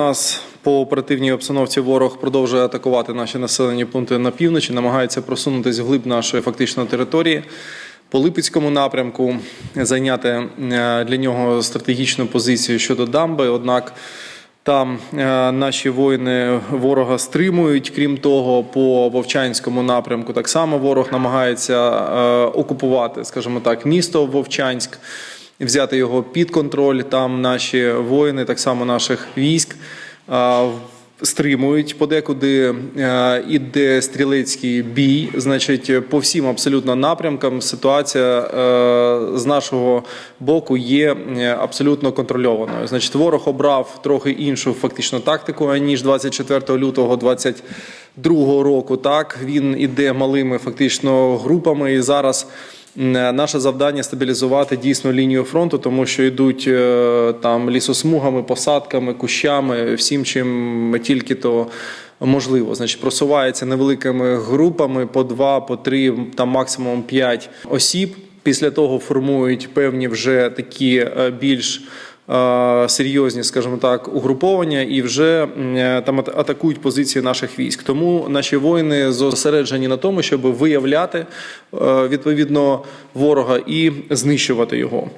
Нас по оперативній обстановці ворог продовжує атакувати наші населені пункти на півночі, намагається просунутися вглиб нашої фактично території. По Липецькому напрямку зайняти е, для нього стратегічну позицію щодо дамби. Однак там е, наші воїни ворога стримують. Крім того, по Вовчанському напрямку так само ворог намагається е, окупувати, скажімо так, місто Вовчанськ взяти його під контроль. Там наші воїни, так само наших військ, стримують подекуди. Іде стрілецький бій. Значить, по всім абсолютно напрямкам ситуація е, з нашого боку є е, абсолютно контрольованою. Значить, ворог обрав трохи іншу фактично тактику ніж 24 лютого 22 року. Так він іде малими фактично групами і зараз. Е, Наше завдання стабілізувати дійсно лінію фронту, тому що йдуть е, там лісосмугами, посадками, кущами, всім чим тільки то можливо. Значить, просувається невеликими групами по два, по три, там максимум п'ять осіб. Після того формують певні вже такі е, більш серйозні, скажімо так, угруповання і вже е, там атакують позиції наших військ. Тому наші воїни зосереджені на тому, щоб виявляти е, відповідно ворога і знищувати його.